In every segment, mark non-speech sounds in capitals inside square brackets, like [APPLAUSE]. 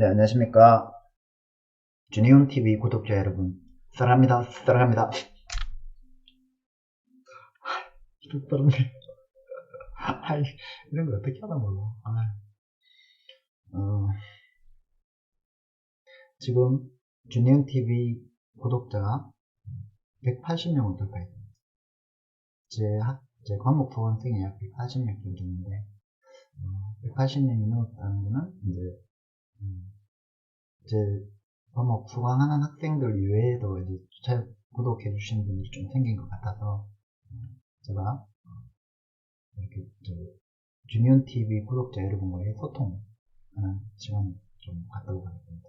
네, 안녕하십니까. 주니온 TV 구독자 여러분. 사랑합니다. 사랑합니다. 사랑해. 아이, 이런 거 어떻게 하나 몰라. 아. 어, 지금 주니온 TV 구독자가 180명을 돌파했습니다. 제 학, 제 과목 수강생이 약 180명 정도 있는데, 어, 180명이 넘었다는 거는 이제 음, 이제 과목 수강하는 학생들 이외에도 이제 제 구독해 주시는 분들이 좀 생긴 것 같아서 음, 제가 어, 이렇게 주니온 TV 구독자 여러분과의 소통하는 시간을 좀 갖도록 하겠습니다.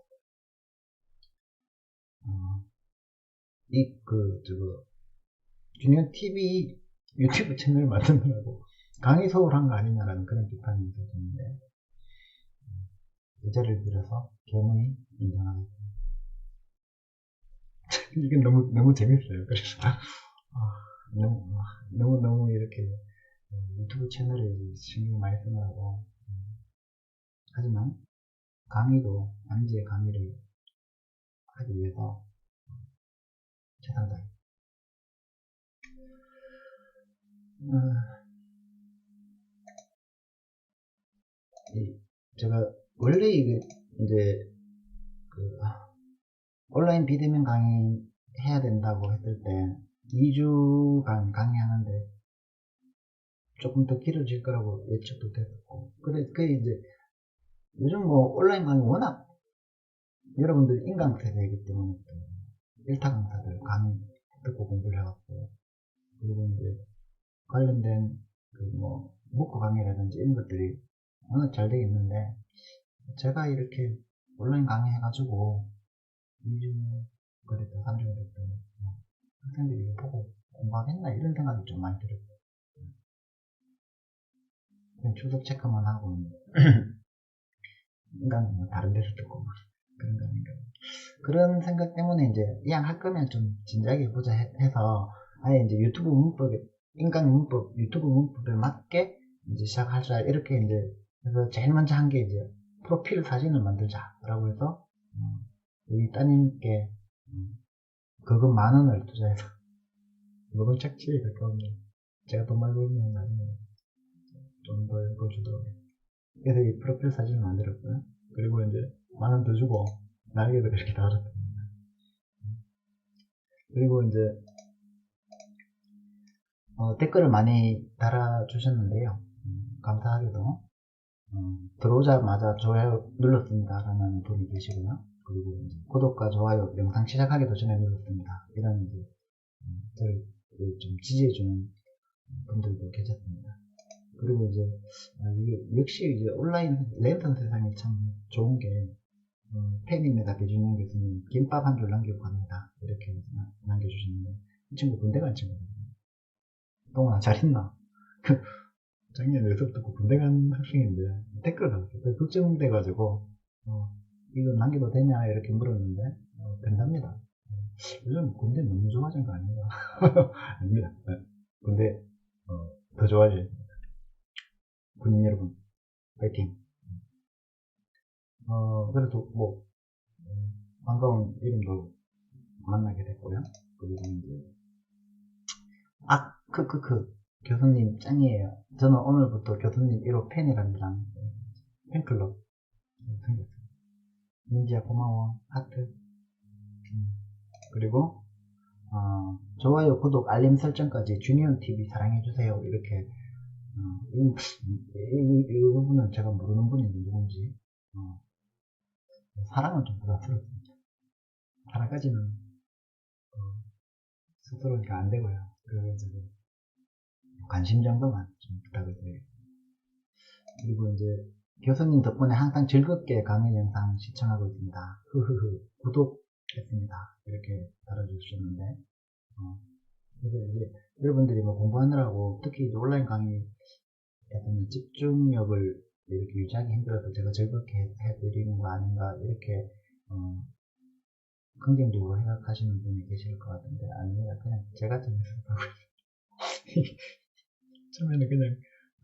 어, 이, 그, 저거, 주니온 TV 유튜브 채널 만드느라고 강의 서울 한 거 아니냐라는 그런 비판이 있었는데, 예제를 들어서 겸허히 인정하겠습니다. 이게 너무, 너무 재밌어요. 그래서, 어, 너무, 너무, 너무 이렇게 유튜브 채널에 신경 많이 쓰느라고. 하지만, 강의도, 양지의 강의를 하기 위해서 최선을 다해. 어, 이, 제가 원래 이게 이제 그 온라인 비대면 강의 해야 된다고 했을 때 2주간 강의하는데 조금 더 길어질 거라고 예측도 됐었고. 그래 그 이제 요즘 뭐 온라인 강의 워낙 여러분들 인강 세대이기 때문에 일타 강사들 강의 듣고 공부를 해왔고 그리고 이제 관련된 그뭐 문구 강의라든지 이런 것들이 워낙 잘 되어 있는데 제가 이렇게 온라인 강의 해가지고 2주 그랬다 3주 그랬다 뭐 학생들이 이거 보고 공부하겠나 이런 생각이 좀 많이 들었어요. 그냥 출석 체크만 하고 [CLEARS THROAT] 인간은 뭐 다른 데서 듣고 그런 거 아닌가. 그런 생각 때문에 이제 그냥 할 거면 좀 진지하게 해보자 해서 아예 이제 유튜브 문법에 인간 문법 유튜브 문법에 맞게 이제 시작할 줄 이렇게 이제 그래서 제일 먼저 한 게 이제 프로필 사진을 만들자라고 해서 음, 우리 따님께 음, 그거 만 원을 투자해서 [LAUGHS] 너무 착취에 가까운데 제가 돈 많이 벌면 나중에 좀더 벌주더라고요 그래서 이 프로필 사진을 만들었고요. 그리고 이제 만 원 더 주고 날개도 이렇게 달았습니다. 그리고 이제 어, 댓글을 많이 달아주셨는데요. 음, 감사하게도 음, 들어오자마자 좋아요 눌렀습니다 라는 분이 계시고요. 그리고 구독과 좋아요 영상 시작하기도 전에 눌렀습니다. 이런 이제 음, 저를 좀 지지해주는 분들도 계셨습니다. 그리고 이제 아, 역시 이제 온라인 랜턴 세상이 참 좋은 게 어, 팬입니다. 배준영 교수님 김밥 한 줄 남기고 갑니다. 이렇게 남겨주시는데 이 친구 군대 간 친구거든요. 동아 잘 있나 작년에 수업 듣고 군대 간 학생인데 댓글 달았어요. 걱정돼가지고 어, 이거 남겨도 되냐 이렇게 물었는데 어, 된답니다. 요즘 군대 너무 좋아진 거 아닌가? [LAUGHS] 아닙니다. 네. 군대 어, 더 됩니다. 군인 여러분 파이팅. 어, 그래도 뭐 음, 반가운 이름도 만나게 됐고요. 그리고 이제 아 크크크 교수님 짱이에요. 저는 오늘부터 교수님 1호 팬이랍니다. 팬클럽 생겼어요. 민지야 고마워. 하트. 음. 그리고 어, 좋아요, 구독, 알림 설정까지 주니온 TV 사랑해주세요. 이렇게 어, 이, 이, 이, 부분은 제가 모르는 분이 누군지 어, 사랑은 좀 부담스럽습니다. 사랑까지는 어, 스스로 안 되고요. 그래가지고 관심 정도만 좀 부탁을 드리겠습니다. 그리고 이제 교수님 덕분에 항상 즐겁게 강의 영상 시청하고 있습니다. 흐흐흐 구독했습니다. 이렇게 달아주셨는데 어, 여러분들이 뭐 공부하느라고 특히 온라인 강의에서는 집중력을 이렇게 유지하기 힘들어서 제가 즐겁게 해드리는 거 아닌가 이렇게 어, 긍정적으로 생각하시는 분이 계실 것 같은데 아닙니다. 그냥 제가 [LAUGHS] 있습니다. 처음에는 그냥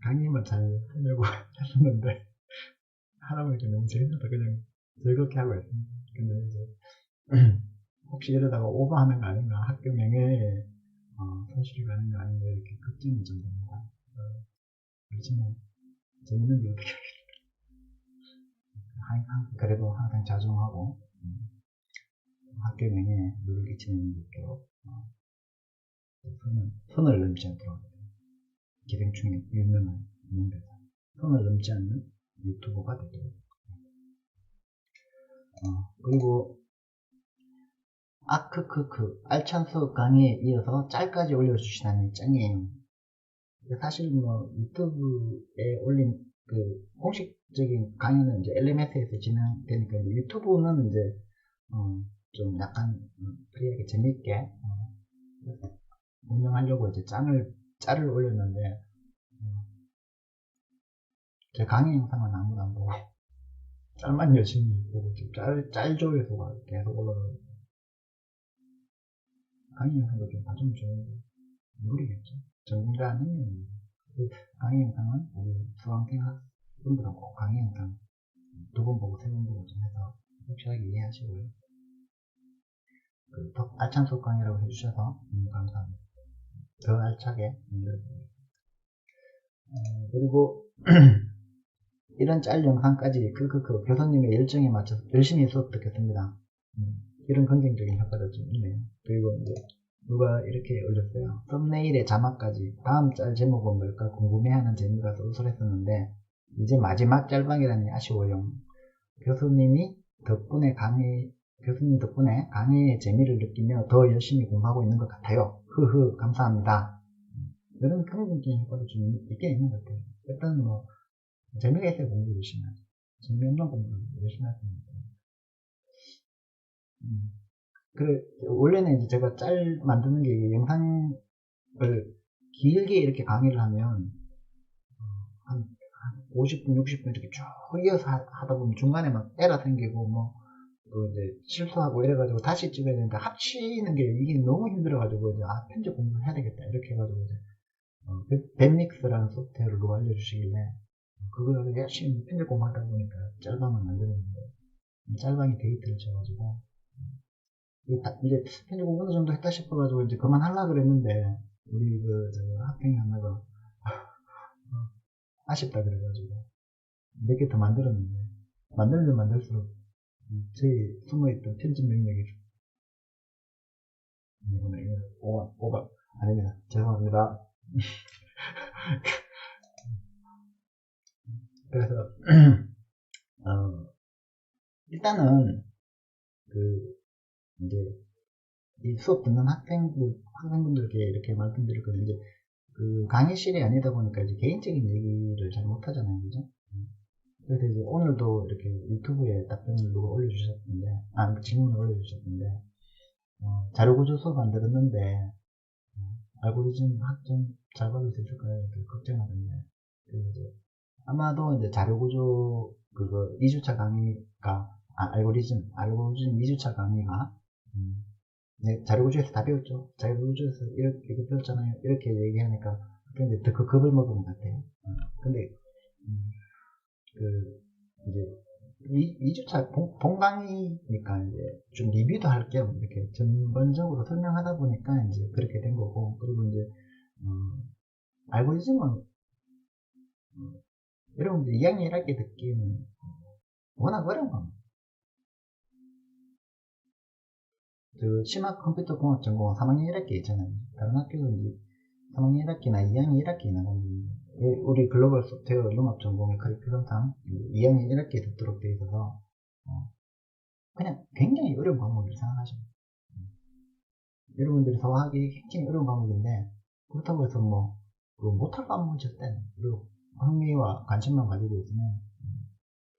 강의만 잘 하려고 [LAUGHS] 했었는데 하다 보니까 너무 재밌어서 그냥 즐겁게 하고 있습니다. 근데 이제 [CLEARS THROAT] 혹시 이러다가 오버하는 거 아닌가? 학교 명예에 어, 손실이 가는 거 아닌가? 이렇게 걱정이 좀 됩니다. 어, 그렇지만 재밌는 게 어떻게 항상 그래도 항상 자중하고 음, 학교 명예에 누를 끼치는 일 없도록 어, 손을, 손을 넘지 않도록 기생충의 유명한 명대사 손을 넘지 않는 유튜버가 되도록 어, 그리고 아크크크 알찬수 강의에 이어서 짤까지 올려주시다니 짱이에요. 사실 뭐 유튜브에 올린 그 공식적인 강의는 이제 LMS에서 진행되니까 유튜브는 이제 어, 좀 약간 음, 프리하게 재밌게 어, 운영하려고 이제 짱을 짤을 올렸는데 어, 제 강의 영상은 아무도 안 보고 짤만 열심히 보고 짤, 짤 조회수가 계속 올라가고. 강의 영상도 좀 봐주면 좋은데 모르겠죠? 전문가 아니면 그 강의 영상은 우리 수강생 학분들은 꼭 강의 영상 두 번 보고 세 번 보고 좀 해서 확실하게 이해하시고요. 그, 더 알찬 수업 강의라고 해주셔서 음, 감사합니다 더 알차게 만들어드립니다 어, 그리고 [CLEARS THROAT] 이런 짤 영상까지 그, 그, 그 교수님의 열정에 맞춰서 열심히 수업 듣겠습니다. 음, 이런 긍정적인 효과도 좀 있네요. 그리고 이제 누가 이렇게 올렸어요. 썸네일의 자막까지 다음 짤 제목은 뭘까 궁금해하는 재미가 쏠쏠했었는데 이제 마지막 짤방이라니 아쉬워요. 교수님이 덕분에 강의 교수님 덕분에 강의의 재미를 느끼며 더 열심히 공부하고 있는 것 같아요. 흐흐 감사합니다. 음, 이런 긍정적인 효과도 좀 있긴 있는 것 같아요. 일단 뭐 재미가 있어야 공부 열심히 하죠. 재미없는 공부를 열심히 할 겁니다. 음. 그, 원래는 이제 제가 짤 만드는 게 영상을 길게 이렇게 강의를 하면, 어, 한, 한 50분, 60분 이렇게 쭉 이어서 하, 다 보면 중간에 막 에러 생기고, 뭐, 또 이제 실수하고 이래가지고 다시 찍어야 되는데 합치는 게 이게 너무 힘들어가지고, 이제, 아, 편집 공부를 해야 되겠다. 이렇게 해가지고, 이제, 어, 밴믹스라는 소프트웨어를 알려주시길래, 그걸 열심히 편집 공부하다 보니까 짤방을 만들었는데 짤방이 데이트를 쳐가지고 이제 편집 공부 어느 정도 했다 싶어가지고 이제 그만 하려 그랬는데 우리 그저 학생이 하나가 어, 아쉽다 그래가지고 몇 개 더 만들었는데 만들면 만들수록 제 숨어있던 편집 이거는 이거 오바 오바 아닙니다 죄송합니다 [LAUGHS] 그래서 [CLEARS THROAT] 어, 일단은 그 이제 이 수업 듣는 학생들 학생분들께 이렇게 말씀드릴 건데 그 강의실이 아니다 보니까 이제 개인적인 얘기를 잘 못하잖아요, 그죠? 그래서 이제 오늘도 이렇게 유튜브에 답변을 누가 올려주셨는데, 아, 질문을 올려주셨는데, 어, 자료구조 수업 안 들었는데, 어, 알고리즘 학점 잘 받을 수 있을까요? 이렇게 걱정하던데, 그 이제 아마도 이제 자료구조 그거 2주차 강의가 아, 알고리즘 알고리즘 2주차 강의가 음, 네, 자료구조에서 다 배웠죠. 자료구조에서 이렇게, 이렇게 배웠잖아요. 이렇게 얘기하니까 근데 더그 겁을 먹은 것 같아요. 어, 근데 음, 그 이제 2, 주차 본, 본 강의니까 이제 좀 리뷰도 할 겸 이렇게 전반적으로 설명하다 보니까 이제 그렇게 된 거고 그리고 이제 어, 알고리즘은 어, 여러분들 2학년 1학기 듣기는 워낙 어려운 겁니다. 그 심화 컴퓨터 공학 전공 3학년 1학기 있잖아요. 다른 학교는 이제 3학년 1학기나 2학년 1학기 있는 건데 우리 글로벌 소프트웨어 융합 전공의 커리큘럼상 2학년 1학기에 듣도록 되어 있어서 어, 그냥 굉장히 어려운 과목을 생각하시면 음. 여러분들이 서하기 굉장히 어려운 과목인데 그렇다고 해서 뭐 그 못할 과목은 절대 그리고 흥미와 관심만 가지고 있으면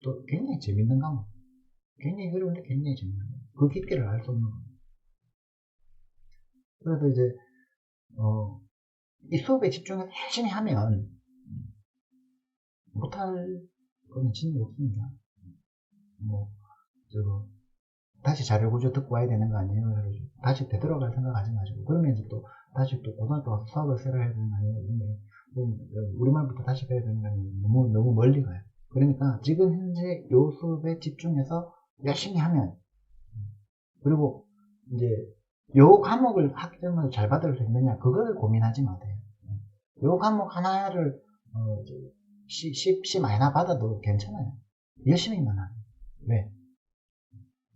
또 굉장히 재밌는 과목 굉장히 어려운데 굉장히 재밌는 거예요. 그 깊이를 알 수 없는 겁니다. 그래서 이제 어, 이 수업에 집중해서 열심히 하면 못할 거는 진짜 없습니다. 뭐, 저거, 다시 자료구조 듣고 와야 되는 거 아니에요? 다시 되돌아갈 생각하지 마시고, 그러면 이제 또, 다시 또 고등학교 와서 수학을 새로 해야 되는 거 아니에요? 뭐, 우리말부터 다시 배워야 되는 거 아니에요? 너무, 너무 멀리 가요. 그러니까 지금 현재 요 수업에 집중해서 열심히 하면 그리고 이제 요 과목을 학점을 잘 받을 수 있느냐 그걸 고민하지 마세요. 요 과목 하나를 어, C, C, C 마이너 받아도 괜찮아요. 열심히만 하면. 왜?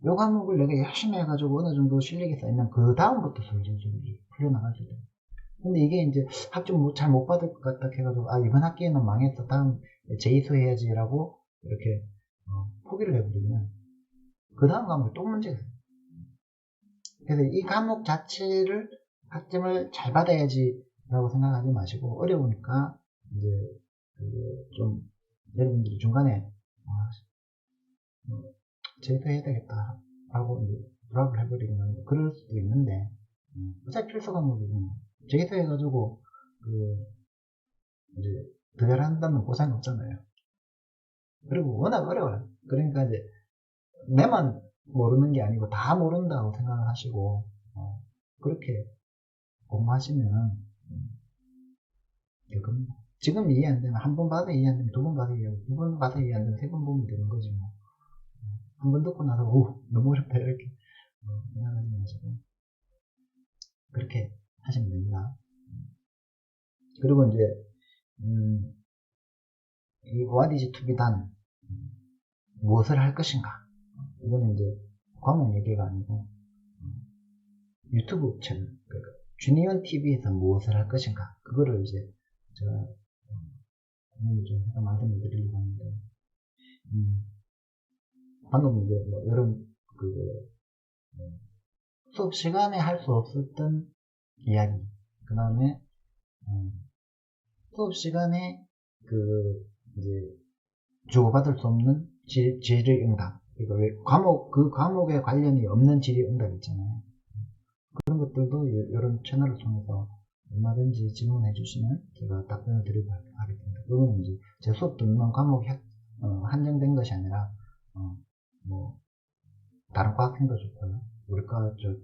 요 과목을 내가 열심히 해가지고 어느 정도 실력이 쌓이면 그 다음부터 풀려나갈 수 있어요. 근데 이게 이제 학점 잘 못 받을 것 같다 해가지고 아 이번 학기에는 망했어 다음 재이수 해야지라고 이렇게 어, 포기를 해버리면 그 다음 과목이 또 문제가 있어요. 그래서 이 과목 자체를 학점을 잘 받아야지 라고 생각하지 마시고 어려우니까 이제 그 좀 여러분들이 중간에 아, 어, 재수해야 되겠다 라고 드랍을 해버리면 그럴 수도 있는데 음, 어차피 필수 과목이고 재수해가지고 그 이제 득열한다면 보상이 없잖아요 그리고 워낙 어려워요 그러니까 이제 내만 모르는 게 아니고 다 모른다고 생각을 하시고 어, 그렇게 공부하시면 이겁니다. 음, 지금 이해 안 되면 한번 봐도 이해 안 되면 두번 봐도 이해 안 되면 두번 봐도 이해 안 되면 세 번 보면 되는 거지 뭐. 한 번 듣고 나서 오 너무 어렵다 이렇게 어, 생각하지 마시고 그렇게 하시면 됩니다. 그리고 이제 음, 이 what is to be done 무엇을 할 것인가 이거는 이제 과목 얘기가 아니고 유튜브 채널 그러니까 주니언 TV에서 무엇을 할 것인가 그거를 이제 제가 오늘 좀 해서 말씀을 드리려고 하는데. 음, 방금 이제 뭐 여러분 그 음, 수업 시간에 할 수 없었던 이야기. 그 다음에 음, 수업 시간에 그 이제 주고받을 수 없는 질, 질의 응답. 그러니까 왜 과목 그 과목에 관련이 없는 질의 응답 있잖아요. 그런 것들도 이런 채널을 통해서 얼마든지 질문해 주시면 제가 답변을 드리고 하겠습니다. 그거는 이제 제 수업 듣는 과목이 어, 한정된 것이 아니라 어, 뭐 다른 과 학생도 좋고요. 우리과 저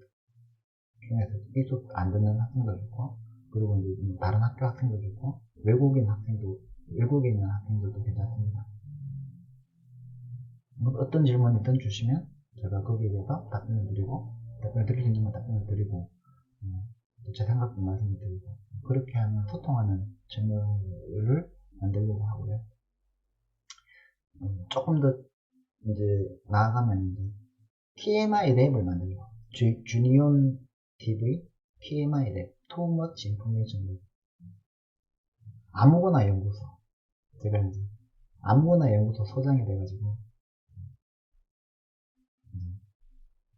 중에서 이 수업 안 듣는 학생도 좋고 그리고 이제 뭐 다른 학교 학생도 좋고 외국인 학생도 외국에 있는 학생들도 괜찮습니다. 뭐 어떤 질문이든 주시면 제가 거기에 대해서 답변을 드리고 답변을 드릴 수 있는 건 답변을 드리고 어, 제 생각도 말씀을 드리고 그렇게 하면 소통하는 채널을 만들려고 하고요. 음, 조금 더 이제 나아가면 이제 TMI 랩을 만들려고 주, 주니온 TV TMI 랩 Too Much Information 랩 아무거나 연구소 제가 이제 아무거나 연구소 소장이 돼가지고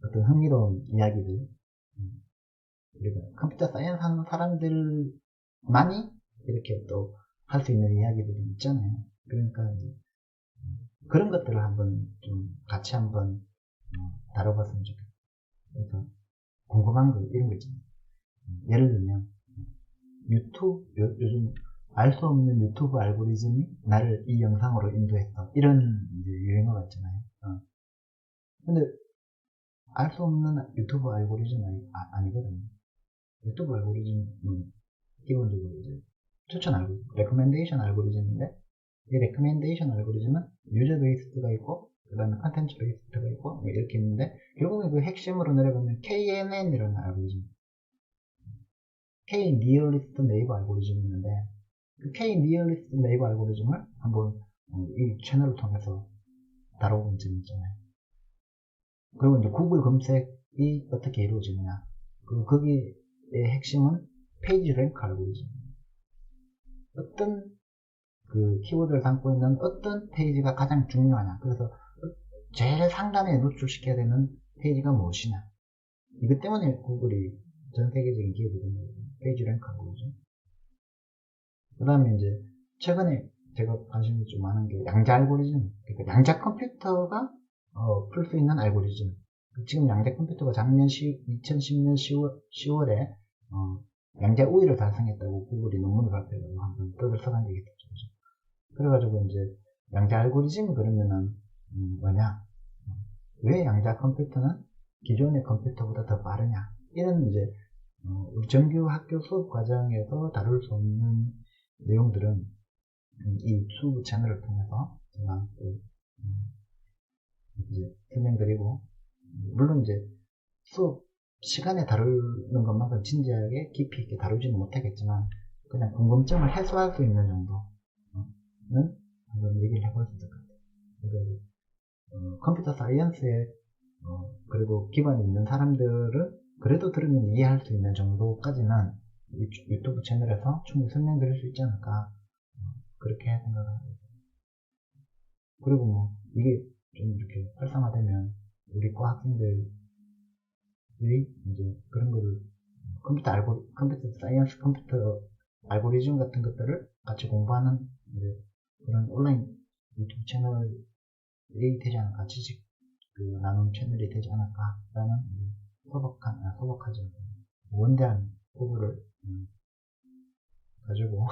어떤 흥미로운 이야기들 그리고 컴퓨터 사이언스 하는 사람들만이 이렇게 또 할 수 있는 이야기들이 있잖아요. 그러니까 그런 것들을 한번 좀 같이 한번 어, 다뤄봤으면 좋겠어요. 그래서 궁금한 거 이런 거 있잖아요. 예를 들면 유튜브 요, 요즘 알 수 없는 유튜브 알고리즘이 나를 이 영상으로 인도했어 이런 유행어가 있잖아요. 어. 근데 알 수 없는 유튜브 알고리즘 아니, 아, 니거든요 유튜브 알고리즘은 기본적으로 이제 추천 알고리즘, 레코멘데이션 알고리즘인데 이 레코멘데이션 알고리즘은 유저 베이스가 있고 그 다음에 컨텐츠 베이스가 있고 뭐 이렇게 있는데 결국에 그 핵심으로 내려가면 KNN이라는 알고리즘 K 니얼리스트 네이버 알고리즘이 있는데 그 K 니얼리스트 네이버 알고리즘을 한번 어, 이 채널을 통해서 다뤄본 적이 있잖아요. 그리고 이제 구글 검색이 어떻게 이루어지느냐. 그리고 거기에 핵심은 페이지 랭크 알고리즘. 어떤 그 키워드를 담고 있는 어떤 페이지가 가장 중요하냐. 그래서 제일 상단에 노출시켜야 되는 페이지가 무엇이냐. 이것 때문에 구글이 전 세계적인 기업이 된 거거든요. 페이지 랭크 알고리즘. 그 다음에 이제 최근에 제가 관심이 좀 많은 게 양자 알고리즘. 그러니까 양자 컴퓨터가 어, 풀 수 있는 알고리즘. 지금 양자 컴퓨터가 작년 10, 2010년 10월, 10월에 어, 양자 우위를 달성했다고 구글이 논문을 발표해서 한번 떠들썩한 적이 있었죠. 그래가지고 이제 양자 알고리즘이 그러면은 음, 뭐냐? 왜 양자 컴퓨터는 기존의 컴퓨터보다 더 빠르냐? 이런 이제 어, 우리 정규 학교 수업 과정에서 다룰 수 없는 내용들은 음, 이 유튜브 채널을 통해서 제가 또 음, 이제 설명드리고 물론 이제 수업 시간에 다루는 것만큼 진지하게 깊이 있게 다루지는 못하겠지만 그냥 궁금증을 해소할 수 있는 정도는 한번 얘기를 해볼 수 있을 것 같아요. 그리고 어, 컴퓨터 사이언스에 어, 그래도 기반이 있는 사람들은 그래도 들으면 이해할 수 있는 정도까지는 유- 유튜브 채널에서 충분히 설명드릴 수 있지 않을까 어, 그렇게 생각을 하고 있어요. 그리고 뭐 이게 좀 이렇게 활성화되면 우리 과 학생들 이 이제 그런 거를 컴퓨터 알고 컴퓨터 사이언스 컴퓨터 알고리즘 같은 것들을 같이 공부하는 그런 온라인 유튜브 채널이 되지 않을까 지식 그 나눔 채널이 되지 않을까라는 소박한 아, 소박하지 원대한 포부를 음, 가지고.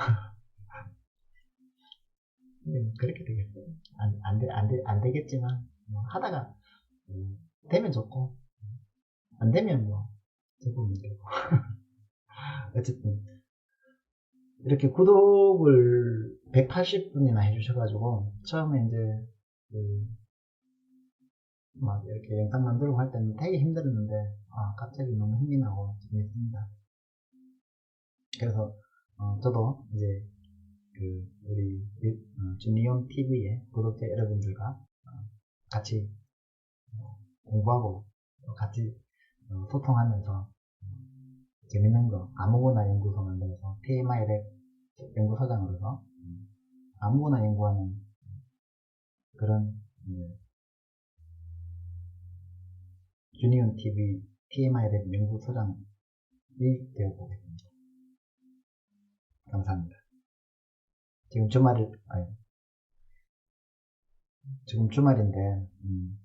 근데 [LAUGHS] 그렇게 되겠어요. 안, 안, 돼, 안, 돼, 안 되겠지만, 뭐 하다가, 음, 되면 좋고, 안 되면 뭐, 제보면 되고. [LAUGHS] 어쨌든, 이렇게 구독을 180분이나 해주셔가지고, 처음에 이제, 그, 막 이렇게 영상 만들고 할 때는 되게 힘들었는데, 아, 갑자기 너무 힘이 나고 재밌습니다. 그래서, 어, 저도 이제, 그 우리 주니온 TV의 구독자 여러분들과 어, 같이 어, 공부하고 또 같이 어, 소통하면서 음, 재밌는 거 아무거나 연구소 만들어서 TMI 랩 연구소장으로서 음, 아무거나 연구하는 그런 음, 주니온 TV TMI 랩 연구소장이 되어보겠습니다. 감사합니다. 지금 주말이, 아니, 지금 주말인데, 음,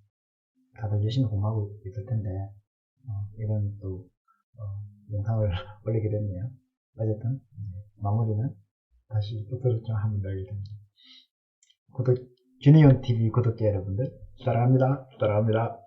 다들 열심히 공부하고 있을 텐데, 어, 이런 또, 어, 영상을 [LAUGHS] 올리게 됐네요. 어쨌든, 음, 마무리는 다시 끝으로 좀 한번 넣어야겠습니다. 구독, 주니온 TV 구독자 여러분들, 사랑합니다. 사랑합니다.